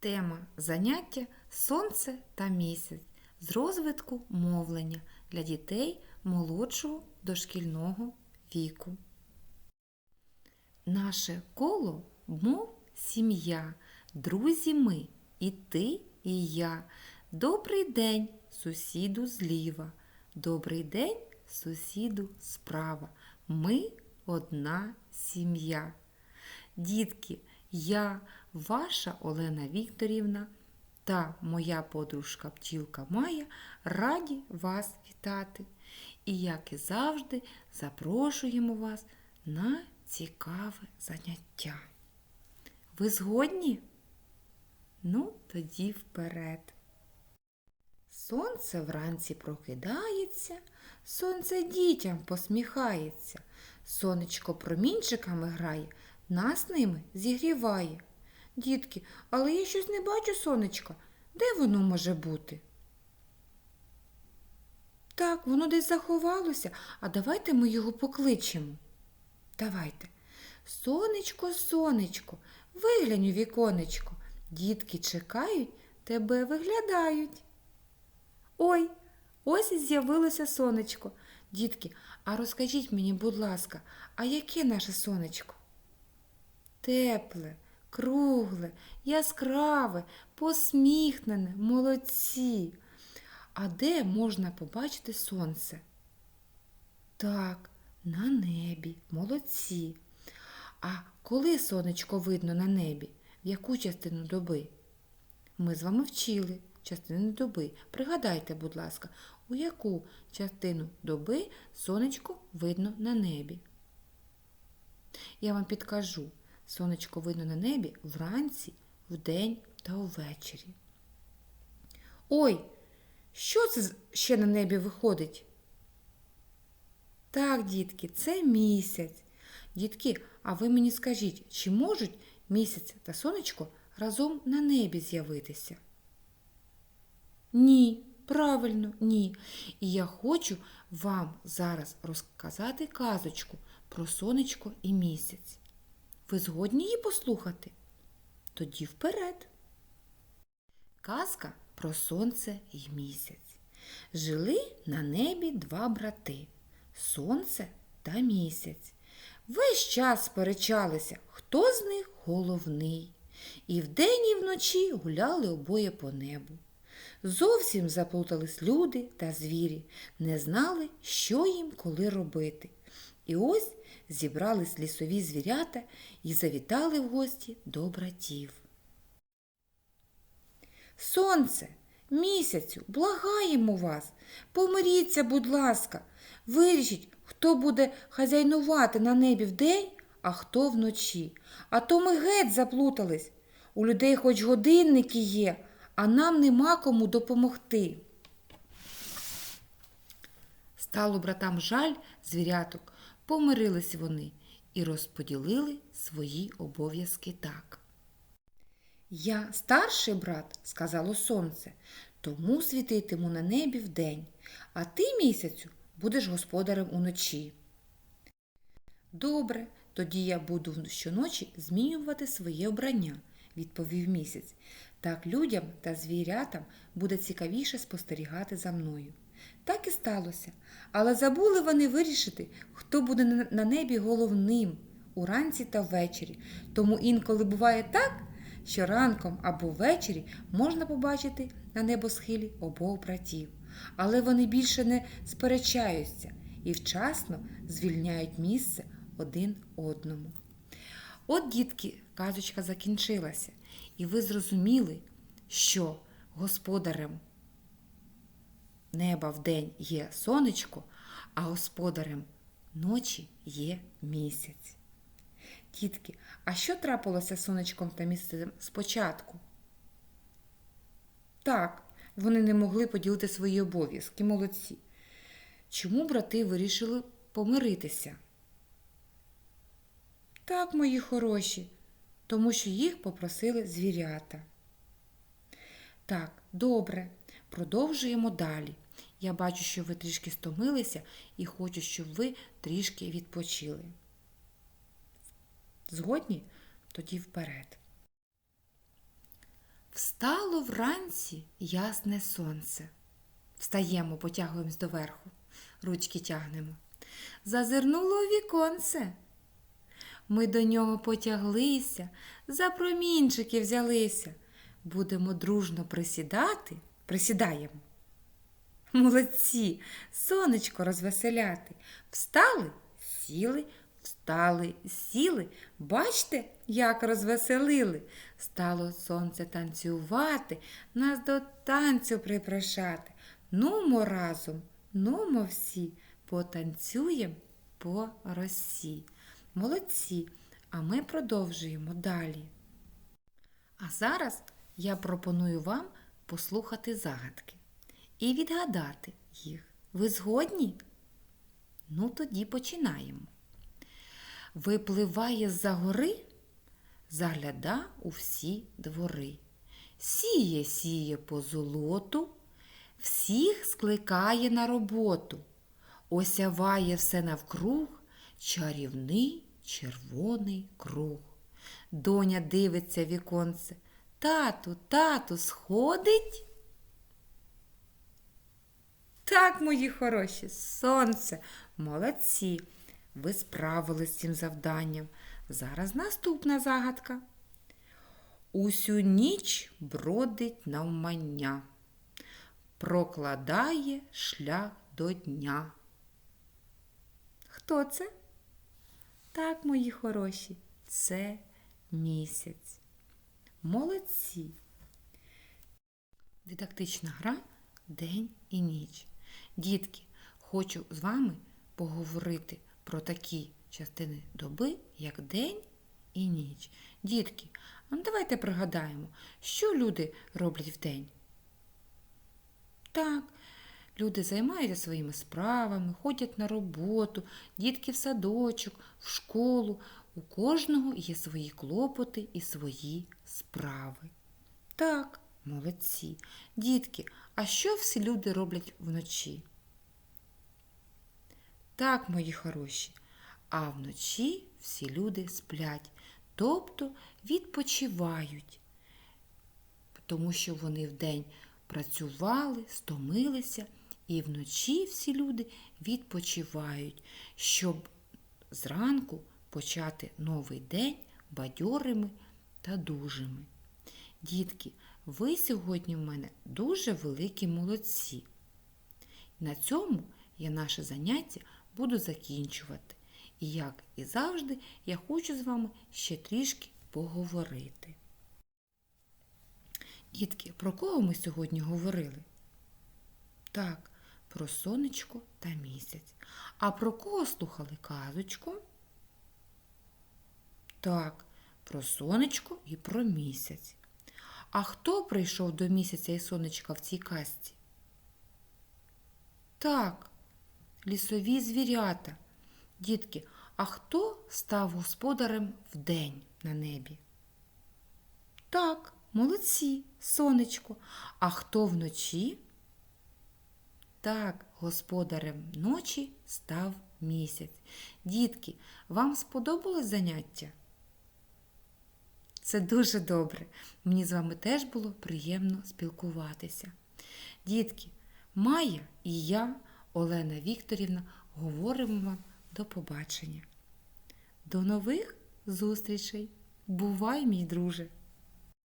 Тема заняття Сонце та місяць з розвитку мовлення для дітей молодшого дошкільного віку. Наше коло мов сім'я, друзі ми, і ти, і я. Добрий день, сусіду зліва. Добрий день, сусіду справа. Ми одна сім'я. Дітки, я, ваша Олена Вікторівна та моя подружка Пчілка Майя раді вас вітати. І, як і завжди, запрошуємо вас на цікаве заняття. Ви згодні? Ну, тоді вперед. Сонце вранці прокидається, сонце дітям посміхається, сонечко промінчиками грає, нас ними зігріває. Дітки, але я щось не бачу сонечка. Де воно може бути? Так, воно десь заховалося, а давайте ми його покличемо. Давайте. Сонечко, сонечко, виглянь у віконечко. Дітки чекають, тебе виглядають. Ой, ось і з'явилося сонечко. Дітки, а розкажіть мені, будь ласка, а яке наше сонечко? Тепле, кругле, яскраве, посміхнене, молодці. А де можна побачити сонце? Так, на небі, молодці. А коли сонечко видно на небі? В яку частину доби? Ми з вами вчили частину доби. Пригадайте, будь ласка, у яку частину доби сонечко видно на небі? Я вам підкажу. Сонечко видно на небі вранці, вдень та увечері. Ой, що це ще на небі виходить? Так, дітки, це місяць. Дітки, а ви мені скажіть, чи можуть місяць та сонечко разом на небі з'явитися? Ні, правильно, ні. І я хочу вам зараз розказати казочку про сонечко і місяць. Ви згодні її послухати? Тоді вперед. Казка про сонце і місяць. Жили на небі два брати сонце та місяць. Весь час сперечалися, хто з них головний. І вдень, і вночі гуляли обоє по небу. Зовсім заплутались люди та звірі, не знали, що їм коли робити. І ось зібрались лісові звірята і завітали в гості до братів. Сонце, місяцю, благаємо вас, помиріться, будь ласка, вирішіть, хто буде хазяйнувати на небі вдень, а хто вночі. А то ми геть заплутались. У людей хоч годинники є, а нам нема кому допомогти. Стало братам жаль звіряток, помирились вони і розподілили свої обов'язки так. Я старший брат, сказало сонце, тому світитиму на небі вдень, а ти місяцю будеш господарем уночі. Добре, тоді я буду щоночі змінювати своє обрання, відповів місяць. Так людям та звірятам буде цікавіше спостерігати за мною. Так і сталося, але забули вони вирішити, хто буде на- небі головним уранці та ввечері. Тому інколи буває так, що ранком або ввечері можна побачити на небосхилі обох братів. Але вони більше не сперечаються і вчасно звільняють місце один одному. От, дітки, казочка закінчилася, і ви зрозуміли, що господарем неба вдень є сонечко, а господарем ночі є місяць. Дітки, а що трапилося сонечком та місяцем спочатку? Так, вони не могли поділити свої обов'язки, молодці. Чому брати вирішили помиритися? Так, мої хороші, тому що їх попросили звірята. Так, добре, продовжуємо далі. Я бачу, що ви трішки стомилися і хочу, щоб ви трішки відпочили. Згодні? Тоді вперед. Встало вранці ясне сонце. Встаємо, потягуємось доверху, ручки тягнемо. Зазирнуло віконце. Ми до нього потяглися, за промінчики взялися. Будемо дружно присідати, присідаємо. Молодці, сонечко розвеселяти. Встали, сіли, встали, сіли. Бачте, як розвеселили. Стало сонце танцювати, нас до танцю припрошати. Нумо разом, нумо всі, потанцюєм по росі. Молодці, а ми продовжуємо далі. А зараз я пропоную вам послухати загадки і відгадати їх. Ви згодні? Ну, тоді починаємо. Випливає з-за гори, загляда у всі двори. Сіє, сіє по золоту, всіх скликає на роботу. Осяває все навкруг, чарівний червоний круг. Доня дивиться віконце. Тату, тату, сходить? Так, мої хороші, сонце, молодці. Ви справились з цим завданням. Зараз наступна загадка. Усю ніч бродить навмання, прокладає шлях до дня. Хто це? Так, мої хороші, це місяць. Молодці. Дидактична гра День і ніч. Дітки, хочу з вами поговорити про такі частини доби, як день і ніч. Дітки, ну давайте пригадаємо, що люди роблять вдень. Так, люди займаються своїми справами, ходять на роботу, дітки в садочок, в школу. У кожного є свої клопоти і свої справи. Так, молодці. Дітки, а що всі люди роблять вночі? Так, мої хороші, а вночі всі люди сплять, тобто відпочивають, тому що вони вдень працювали, стомилися, і вночі всі люди відпочивають, щоб зранку почати новий день бадьорими та дужими. Дітки, ви сьогодні в мене дуже великі молодці. На цьому я наше заняття буду закінчувати. І, як і завжди, я хочу з вами ще трішки поговорити. Дітки, про кого ми сьогодні говорили? Так, про сонечко та місяць. А про кого слухали казочку? Так, про сонечко і про місяць. А хто прийшов до місяця і сонечка в цій казці? Так, лісові звірята. Дітки, а хто став господарем вдень на небі? Так, молодці, сонечко. А хто вночі? Так, господарем ночі став місяць. Дітки, вам сподобалось заняття? Це дуже добре. Мені з вами теж було приємно спілкуватися. Дітки, Майя і я, Олена Вікторівна, говоримо вам до побачення. До нових зустрічей! Бувай, мій друже!